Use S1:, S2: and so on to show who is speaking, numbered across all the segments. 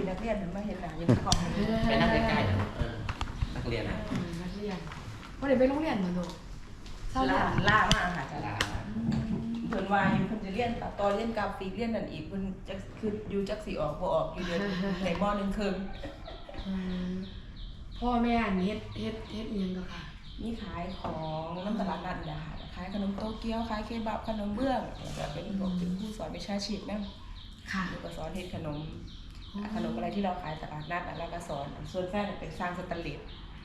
S1: ผีนักเรียนมันมาเห็นหนังยินกล่องเลย
S2: ไปนั่งใกล้ๆนะเออนักเรียนนะ
S3: อืมนักเรียนว่าเดี๋ยวไปโรงเรียนมาลูกเศร้า
S1: ล่า
S3: ละ
S1: ล่ามากค่ะ
S2: ดารา
S1: เพิ่นว่าอยู่เพิ่นจะเรียนตัดตอนเรียนกราฟิกเรียนนั่นอีกเพิ่นจะคืออยู่จักสิออกบ่ออกอยู่เดือนในมหนึ่งครึ่ง
S3: อืมพ่อแม่อันเฮ็ดเฮ็ดเฮ็ดอิหยังก็ค่ะ
S1: นี่ขายของน้ำตลาดนัดเนยคะขายขนมโตเกียวขายเคบับขนมเบื้องแล้วก็เป็นพวกเป็นผู้สอนวิชาชีพนั่น
S3: ค่ะ
S1: หนูก็สอนเฮ็ดขนม ขนมอะไรที่เราขายตลาดนัดอะแล้วก็สอน ส่วนแฟนเป็นสร้างสแตนเลส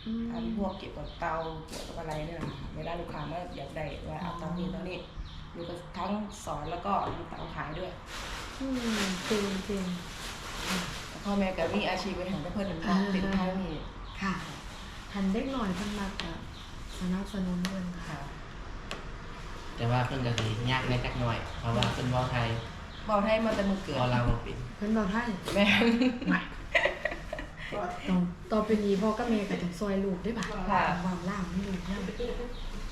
S3: อืม
S1: ทำพวกเกี่ยวกับเตาเกี่ยวกับอะไรเนี่ยนะคะเวลาลูกค้ามาอยากได้ว่าเอาเตานี้เตานี้หนูก็ทั้งสอนแล้วก็มีเตาขายด้วย
S3: อืมจริงจริง
S1: แต่พ่อแม่ก็มีอาชีพไปหันไปเพิ่นเป็นพ่อเป็นทางนี้
S3: ค่ะหันเด็กหน่อยเพิ่นมักอะสนับสนุนเพิ่นค่ะ
S1: ค่ะ
S2: แต่ว่าเพิ่นก็สิยากในจักหน่อย เพราะว่าเพิ่นเว้าไทย
S1: บอกให้มาแต่มือเกิด
S2: เว้าลาวบ่เป็น
S3: เพิ่นบอกให้
S1: แม่
S3: ต้องต่อไปนี้พ่อกับแม่ก็ต้องซอยลูกได้บ่ะ
S1: ค่ะ
S3: วางล่างให้ลูกนำ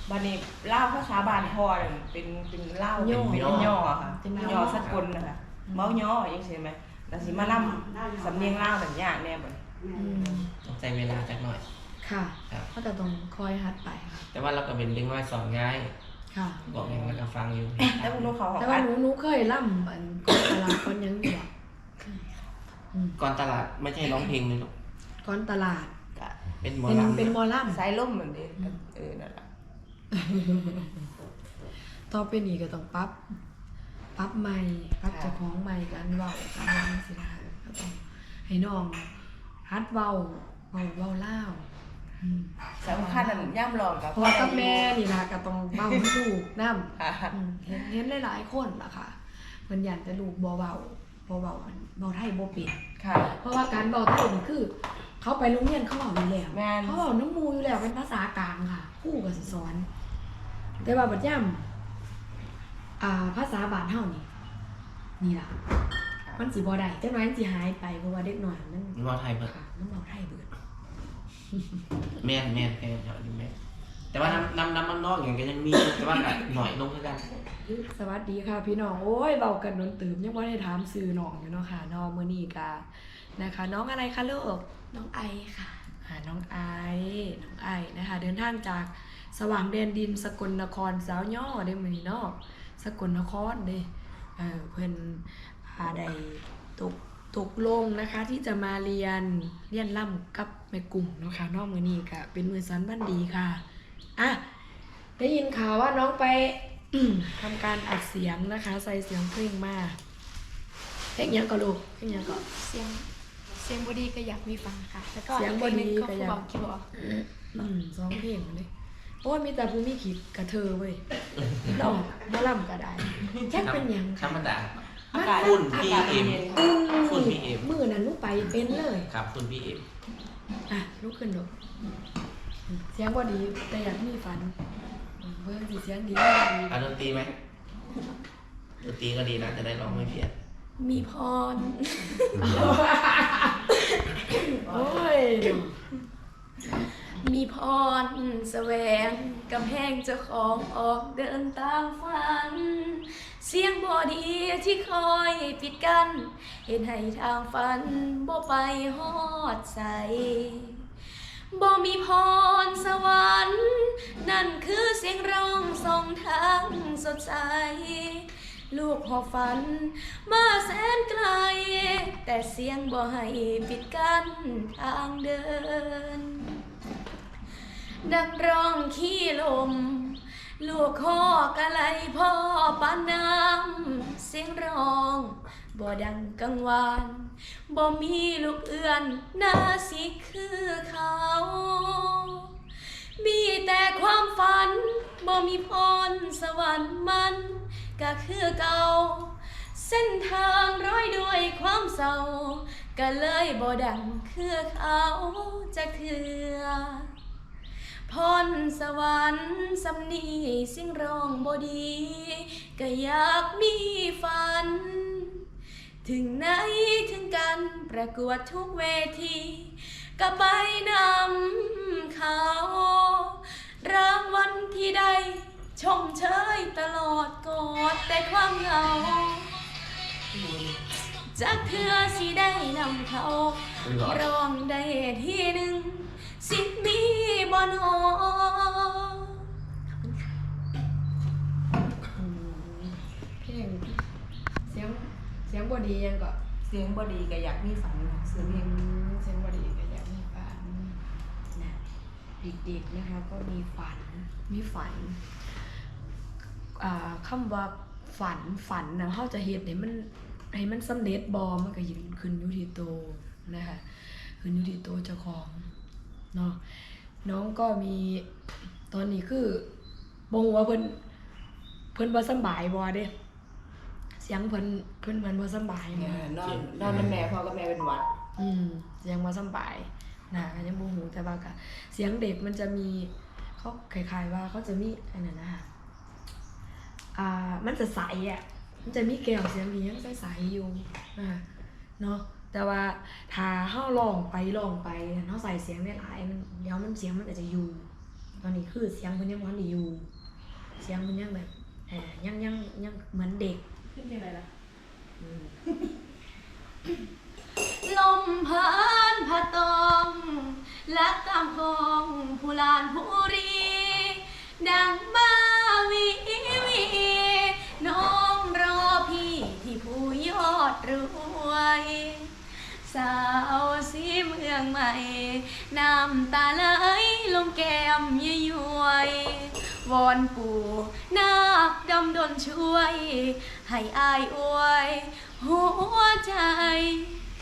S1: บัดนี้เล่าภาษาบ้านพ่อเนี่ยเป็นเป็นเล่า
S3: ย่อ
S1: เป็นเป็นย่ออะค่ะ
S3: เป็นย่อ
S1: ย่อสกลนะคะเมาย่อยังใช่ไหมแล้วสิมาล่ำสำเนียงเล่าวแบบยากแน่บ่
S3: อืม
S2: ต้องใช้เวลาจักหน่อย
S3: ค่ะ
S2: ครับ
S3: ก็จะต้องคอยหัดไปค่ะ
S2: แต่ว่าเราก็เป็นเรื่องน้อยสอนง่าย
S3: ค่ะ
S2: บอกอย่างนั้นก็ฟังอยู่
S1: แล้วพวกหนูเขาของ
S3: แต่ว่า
S1: อัด
S3: หนูหนูเคยล่ำอันก่อนตลาดก่อนหยังอยู่อะอืม
S2: ก่อนตลาดไม่ใช่ร้องเพลงเลยหรอก
S3: ก่อนตลาด
S1: กะ
S2: เป็นหมอ
S3: เป็น
S2: ลำ
S3: เป็นหมอล่ำ
S1: สายล่มเหมือนเดิมเออนั่นแหละ
S3: ต่อไปนี้ก็ต้องปรับปรับใหม่ปรับเจ้าของใหม่กันเว้ากันว่าจังซี่นะคะก็ต้องให้น้องฮัดเว้าเว้าเว้าเล่าวอืม
S1: สำคัญนั่นย่ำลองกับ
S3: พ่อกับแม่นี่ล่ะก็ต้องเว้าให้ลูกนำ
S1: ค่ะ
S3: อืมเห็นเห็นหลายๆคนล่ะค่ะเพิ่นยันแต่ลูกบ่เว้าบ่เว้าอันเว้าไทยบ่เป็น
S1: ค่ะ
S3: เพราะว่าการเว้าไทยนี่คือ เขาไปโรงเรียนเขาเว้าอยู่แล้ว
S1: แม่น
S3: เขาเว้าน้ำมูอยู่แล้วเป็นภาษากลางค่ะครูก็สิสอน แต่ว่าบัดย่ำอ่าภาษาบ้านเฮานี่นี่ล่ะมันสิบ่ได้จังหน่อยมันสิหายไปเพราะว่าเด็กน้อยมัน
S2: มันเว่าไทยเบิด
S3: ค่ะมันเว้าไทยเบิด
S2: แม่นแม่นแค่แถวนี้แม่นแต่ว่าน้ำน้ำน้ำมันนอกอย่างก็ยังมีแต่ว่าก็หน่อยลงคือกัน
S3: สวัสดีค่ะพี่น้องโอ้ยเบากันนนตื่มยังบ่ได้ถามซื้อน้องอยู่เนาะค่ะน้องมื้อนี้กานะคะ น้องอะไรคะลูกน้องไอค่ะอ่าน้องไอน้องไอนะคะ เดินทางจากสว่างแดนดินสกลนครสาวย่อได้มื้อนี้เนาะสกลนครเด้เออเพิ่นพาได้ตก ตกลงนะคะที่จะมาเรียนเรียนล่ำกับแม่กลุ่มเนาะค่ะน้องมื้อนี้ก็เป็นมื้อสันบันดีค่ะอะได้ยินข่าวว่าน้องไปทำการอัดเสียงนะคะ ใส่เสียงเพลงมาเพลงหยังก็ลูกเพลงหยังก็
S4: เสียงเสียงบดีก็อยากมีฟังค่ะ แล้วก็
S3: เสียง
S4: อีกเพลงหนึง
S3: บ่ดี
S4: ก็
S3: ก็อยาก
S4: บอกคิดบอก
S3: อืมสองเพลงเลยโอ้ยมีแต่ผู้มีขีดกระเทอเว้ยดอกมะล่ำก็ได้แค่เป็นหยัง
S2: ธรรมดา
S1: อากาศ
S2: ฝุ่น
S1: อา
S2: พี่
S1: กาศ
S2: เอ็ม
S1: เย็น
S3: อืม
S2: ฝุ่น PM
S3: มือนั้นลูกไปเป็นเลย
S2: ครับคุณพี่เอ็ม
S3: อะลุกขึ้นลูกเสียงบ่ดีแต่อยากมีฝันอืมเบิ่งสิเสียงดีบ่ดี
S2: เอาดนตรีไหมดนตรีก็ดีนะจะได้ร้องไม่เพี้ยน
S4: มีพร
S3: โอ้ย
S4: มี พรแสวงกำแพงเจ้าของออกเดินตามฝัน เสียงบอดีที่คอยปิดกัน เห็นให้ทางฝันบ่ไปฮอดใสบ่มีพรสวรรค์ นั่นคือเสียงร้องส่งทางสดใส ลูกหอฝัน มาแสนไกล แต่เสียงบ่ให้ปิดกั้นทางเดิน นักร้องขี้ลม ลูกคอกะไลพ่อปานน้ำเสียงร้องบ่ดังกังวานบ่มีลูกเอื้อนหน้าสิคือเขา มีแต่ความฝันบ่มีพรสวรรค์มันก็คือเก่า เส้นทางร้อยด้วยความเศร้า ก็เลยบ่ดังคือเขาจะเถือ พรสวรรค์สำนีสิ่งร้องบดี ก็อยากมีฝัน ถึงไหนถึงกันประกวดทุกเวที ก็ไปนำเขารางวัลที่ได้ชมเชยตลอดกอดแต่ความเหงา จากเธอสิได้นำเขา
S2: ไม่บอก
S4: ร้องได้ทีหนึ่งสิมีบอนอ
S3: อืมเพลงเสียงเสียงบ่ดียังก็
S1: เสียงบอดีก็อยากมีฝันค่ะซื้อเพลง
S3: เสียงบ่ดีก็อยากมีฝันนะเด็กๆนะคะก็มีฝันมีฝันอ่าคำว่าฝันฝันนะเขาจะเฮ็ดให้มัน ให้มันสำเร็จบ่มันก็ยืนขึ้นอยู่ที่โตวนะคะขึ้นอยู่ที่โตวเจ้าของเนาะน้องก็มีตอนนี้คือบ่ฮู้ว่าเพิ่นเพิ่นบ่สำบายบ่เด้เสียงเพิ่นเพิ่นเหมือนบ่สำบาย
S1: เนี่ย
S3: นะ
S1: นอนนอนน้ำแม่พ่อกับแม่เป็นหวัด
S3: อืมเสียงบ่สำบายนะก็ยังบ่ฮู้แต่ว่าก็เสียงเด็กมันจะมีเขาคล้ายๆว่าเขาจะมีอันนั้นนะคะอ่ามันจะใสอะ มันจะมีแก้วเสียงที่ยังใสๆอยู่นะคะเนาะแต่ว่าถ้าเฮาลองไปลองไปเฮาใส่เสียงได้หลายมันเดี๋ยวมันเสียงมันอาจจะอยู่ ตอนนี้คือเสียงเพิ่นยังบ่ทันได้อยู่ เสียงมันยังแบบเอ่อยังยังยังเหมือนเด็ก
S1: ขึ้นเพลงอะไรล่ะ
S4: ลมพันผาตองและกำพองผู้ลานผู้รี ดังมาวีวีน้องรอพี่ที่ผู้ยอ ดรวย สาวสีเมืองใหม่ น้ำตาไหลลงแก้มยย้วยวอนปู่นาคดำดนช่วย ให้อายอวย หัวใจ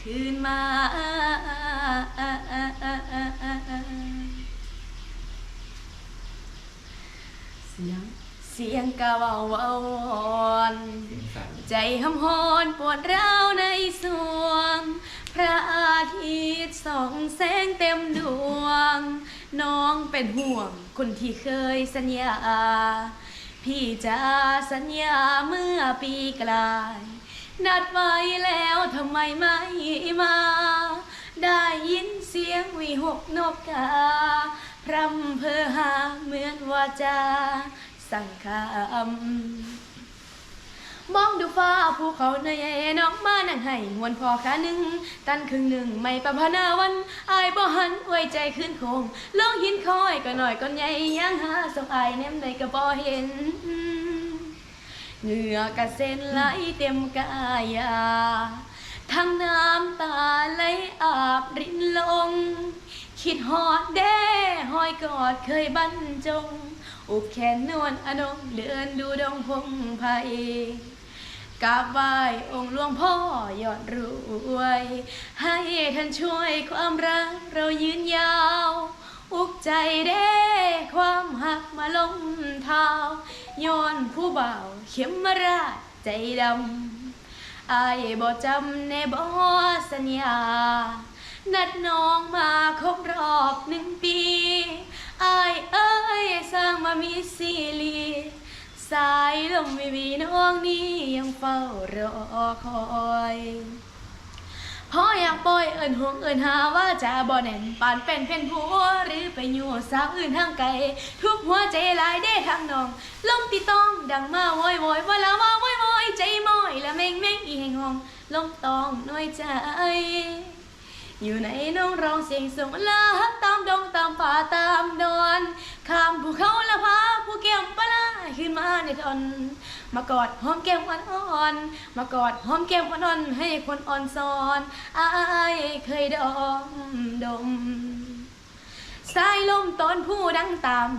S4: คืนมา
S3: เสียง
S4: สียงกะเวาวาวอน
S2: เสียงสั่น
S4: ใจหำหอนปวดร้าวในสวง พระอาทิตย์ส่องแสงเต็มดวง น้องเป็นห่วงคนที่เคยสัญญา พี่จะสัญญาเมื่อปีกลาย นัดไว้แล้วทำไมไม่มา ได้ยินเสียงวิหกนกกาพรำเพอหาเหมือนว่าจะ สั่งคำมองดูฟ้าภูเขาเนยน้องมานั่งให้หวนพอขาหนึ่ง ตันครึ่งหนึ่งไม่ประพนาวันอายบ่หันไว้ใจขึ้นคงลองหินคอยก็หน่อยก็ใหญ่ยังหาสองอายแนมใดก็บ่เห็นเหงื่อกระเซ็นไหลเต็มกายาทั้งน้ำตาไหลอาบรินลง คิดหอดแด้หอยกอดเคยบรรจง อุบแขนนวลอนงเดินดูดงพงไผ่กราบไหว้องค์หลวงพ่อยอดรวย ให้ท่านช่วยความรักเรายืนยาว อุกใจเด้ความหักมาลงเท้าย้อนผู้เบาเข็มมาราชใจดำอายบ่จำในบ่สัญญา นัดน้องมาครบรอบหนึ่งปีายเอ้ยสร้างมามีซีรีส์สายลมวิวีน้องนี้ยังเฝ้ารอคอยพออยากปล่อยเอินห่วงเอินหาว่าจะบ่แน่นปานเป็นเพ่นผัวหรือไปอยู่สาวอื่นทางไกลทุกหัวใจหลายเด้ทางน้องลมตีต้องดังมาโวยโวยว่าล้วมาโวยโวยใจมอยละแม่งแม่งอีแห่งห้องลมตองน้อยใจ อยู่ในน้องร้องเสียงส่งลาตามดงตามป่าตามดอนข้ามภูเขาละพาผู้แก้มปลาขึ้นมาในทนมากอดหอมแก้มอ่อนๆมากอดหอมแก้มอ่อนๆให้คนอ่อนซอนอายเคยดมดม สายลมตอนผู้ดังตาม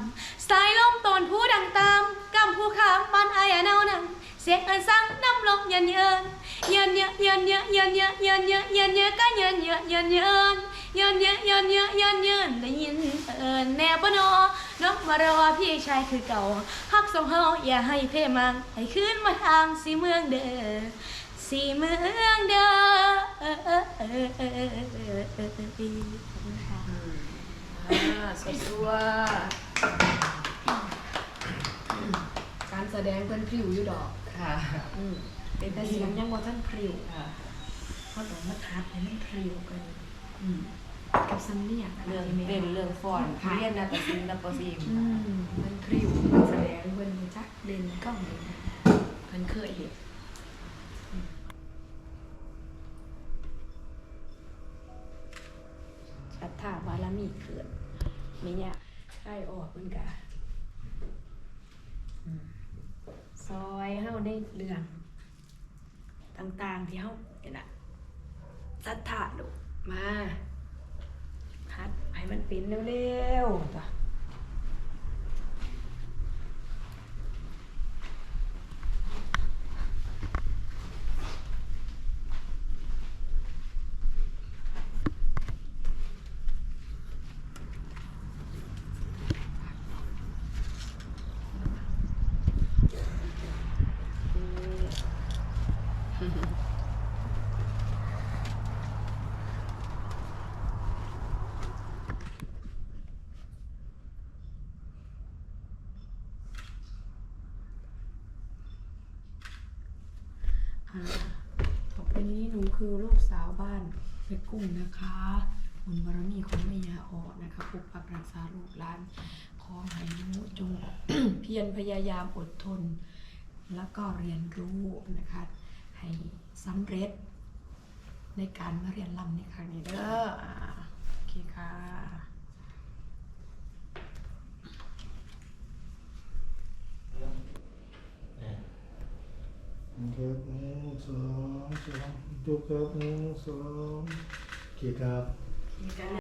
S4: สายลมตอนผู้ดังตามกำผู้ขามบ้านไอ้ายเนานังเสียงอันสั่งน้ำลมเย็นเยินเย็นเยอะเย็นเยอะเย็นเยอะเย็นเยอะเย็นเยอะก็เย็นเยอะเย็นเยินเย็นเยอะเย็นเยอะเย็นเยินได้ยินเอินแนบปนอน้องมารอพี่ชายคือเก่าฮักสองเฮาอย่าให้เพ่มังให้ขึ้นมาทางสีเมืองเด้อสีเมืองเด้อ
S3: อ่าสวยๆการแสดงเพิ่นพริ้วอยู่ดอก
S1: ค่ะ
S3: อืม
S1: เป็น
S3: แต่
S1: แต่
S3: เสี
S1: เสี
S3: ย
S1: ย
S3: ง
S1: ง
S3: ยังบ่ทันพริ้ว
S1: ค่ะ
S3: เขาต้องมาคัดให้มันพริ้วกัน อืมกับสำเนียง
S1: เรื่องะ
S3: ไแม่
S1: เต้นเรื่องฟ้อนเรียนนาฏศิลป์นาฏศิลป์
S3: อืมมันพริ้วมันแสดงเพิ่นรู้จักเล่นกล้องเล่นนะเพิ่นเคยเห็น เกิดไม่ยากใกล้ออกมันกะซอยเฮาในเรื่อง ต่างๆที่เฮาเนี่ยนะสัทธาลูกมา ฮัดให้มันเป็นเร็วๆ ต่อไปนี้หนูคือลูกสาวบ้านเพชรกุ้งนะคะบุญบารมีของแม่ยาออกนะคะปกปักรักษาลูกหลาน ขอให้หนูจงเพียรพยายามอดทน แล้วก็เรียนรู้นะคะ ให้สำเร็จ ในการมาเรียนรำในครั้งนี้เด้อโอเคค่ะ
S5: ครับหนึ่งสองสามจุกครับหนึ่งสองโอเคครับ